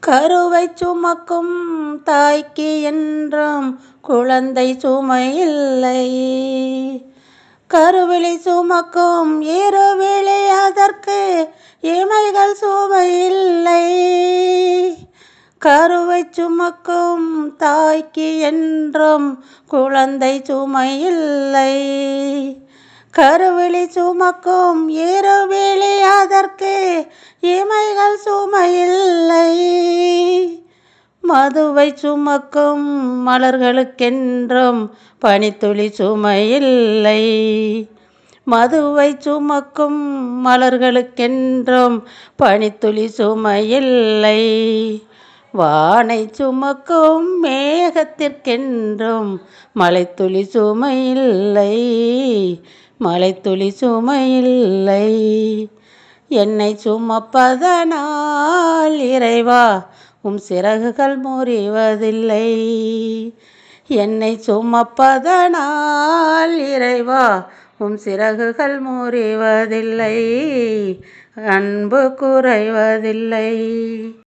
கருவை சுமக்கும் தாய்க்கு என்றும் குழந்தை சுமையில்லை. கருவிழி சுமக்கும் இருவிழி அதற்கு இமைகள் சுமையில்லை. கருவை சுமக்கும் தாய்க்கு என்றும் குழந்தை சுமையில்லை. கருவிழி சுமக்கும் இருவிழி அதற்கு இமைகள் சுமையில்லை. மதுவை சுமக்கும் மலர்களுக்கென்றும் பனித்துளி சுமையில்லை. மதுவை சுமக்கும் மலர்களுக்கென்றும் பனித்துளி சுமையில்லை. வானை சுமக்கும் மேகத்திற்கென்றும் மலைத்துளி சுமையில்லை. மலைத்துளி சுமையில்லை. என்னை சுமப்பதனால் இறைவா உம் சிறகுகள் முறிவதில்லை. என்னை சுமப்பதனால் இறைவா உம் சிறகுகள் முறிவதில்லை. அன்பு குறைவதில்லை.